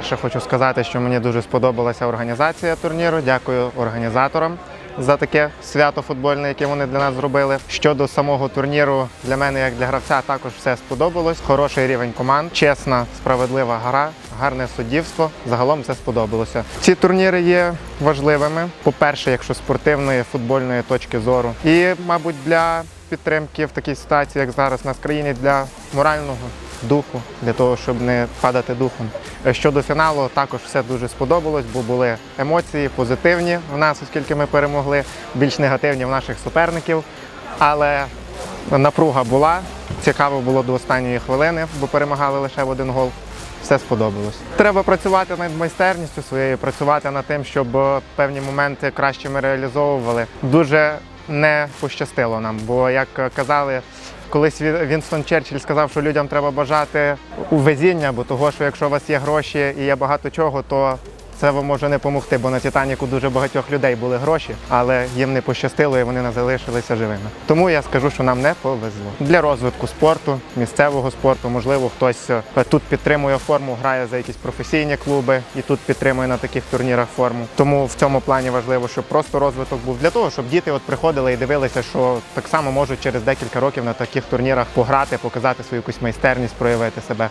По-перше, хочу сказати, що мені дуже сподобалася організація турніру. Дякую організаторам за таке свято футбольне, яке вони для нас зробили. Щодо самого турніру, для мене, як для гравця, також все сподобалось. Хороший рівень команд, чесна, справедлива гра, гарне суддівство. Загалом все сподобалося. Ці турніри є важливими. По-перше, якщо спортивної футбольної точки зору, і, мабуть, для підтримки в такій ситуації, як зараз у нас країні, для морального духу, для того, щоб не падати духом. Е, Щодо фіналу, також все дуже сподобалось, бо були емоції позитивні в нас, оскільки ми перемогли, більш негативні в наших суперників. Але напруга була. Цікаво було до останньої хвилини, бо перемагали лише в один гол. Все сподобалось. Треба працювати над майстерністю своєю, працювати над тим, щоб е, певні моменти краще ми реалізовували. Дуже не пощастило нам, бо як казали, колись Ві- Вінстон Черчилль сказав, що людям треба бажати везіння, бо того, що якщо у вас є гроші і є багато чого, то це вам може не допомогти, бо на Титаніку дуже багатьох людей були гроші, але їм не пощастило і вони не залишилися живими. Тому я скажу, що нам не повезло. Для розвитку спорту, місцевого спорту, можливо, хтось е, тут підтримує форму, грає за якісь професійні клуби і тут підтримує на таких турнірах форму. Тому в цьому плані важливо, щоб просто розвиток був для того, щоб діти от приходили і дивилися, що так само можуть через декілька років на таких турнірах пограти, показати свою якусь майстерність, проявити себе.